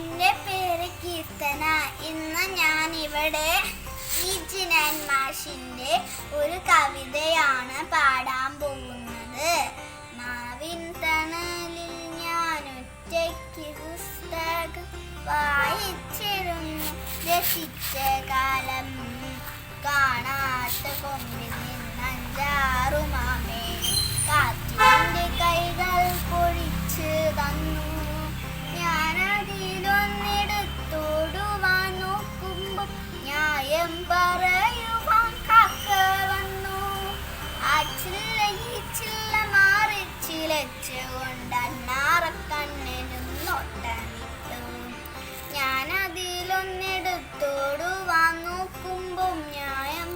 എന്റെ പേര് കീർത്തന. ഇന്ന് ഞാൻ ഇവിടെ ഈ ജിനാൻ മാഷിന്റെ ഒരു കവിതയാണ് പാടാൻ പോകുന്നത്. മാവിൻ തണലിൽ ഞാൻ ഒറ്റയ്ക്ക് പുസ്തകം വായിച്ചിരുന്നു. രസിച്ച കാലം കാണാത്ത കൊമ്പിൽ നിന്നഞ്ചാറു ആ ചില്ല ഈ ചില്ല മാറി ന്യായം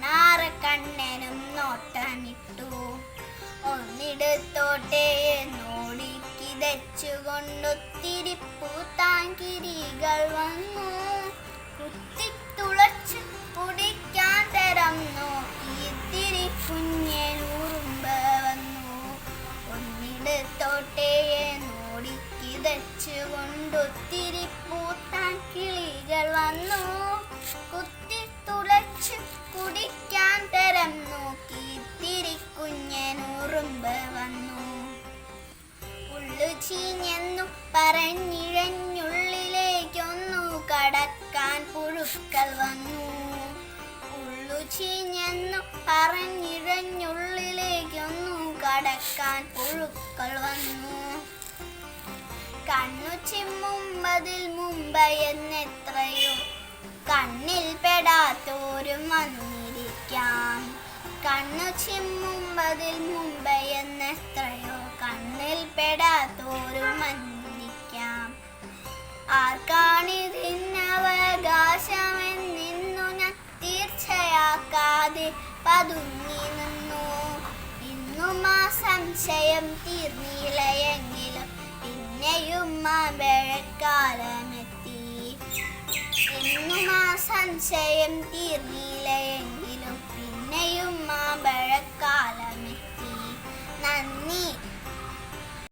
മാറി നോട്ടമിട്ടു. ഒന്നിടത്തോട്ടെ നോടി കിതച്ചുകൊണ്ടൊത്തിരി പൂത്താങ്കിരികൾ വന്നു കുത്തിത്തുളച്ച് കുടിക്കാൻ തരം ഇത്തിരി ഇത്തിരി കുഞ്ഞനൂറുമ്പ് വന്നു. ഒന്നിടത്തോട്ടെ നോടി കിതച്ചുകൊണ്ടൊത്തിരി പൂത്താൻ കിളികൾ വന്നു. കുത്തിത്തുളച്ച് കുടിക്കാൻ തരം നോക്കി ഇത്തിരി കുഞ്ഞനൂറുമ്പ് വന്നു. പറഞ്ഞിഴഞ്ഞുള്ളിലേക്കൊന്നു കടക്കാൻ പുഴുക്കൾ വന്നു. ഉള്ളു ചീഞ്ഞെന്നു പറഞ്ഞിഴഞ്ഞുള്ളിലേക്കൊന്നു കടക്കാൻ പുഴുക്കൾ വന്നു. കണ്ണു ചിമ്മുമ്പതിൽ മുമ്പയെന്നെത്രയോ കണ്ണിൽ പെടാത്തോരും വന്നിരിക്കാം. കണ്ണു ചിമ്മുമ്പതിൽ മുമ്പയെന്നെത്രയോ കണ്ണിൽ പെടാത്തോരും വന്നിരിക്കാം ആർക്കാണിതിനവകാശമെന്നിന്നു ഞാൻ തീർച്ചയാക്കാതെ പതുങ്ങി നിന്നു. ഇന്നും ആ സംശയം തീർന്നില്ലയെങ്കിലും പിന്നെയും ആ മഴക്കാലമെത്തി ഇന്നും ആ സംശയം തീർന്നില്ലയെങ്കിലും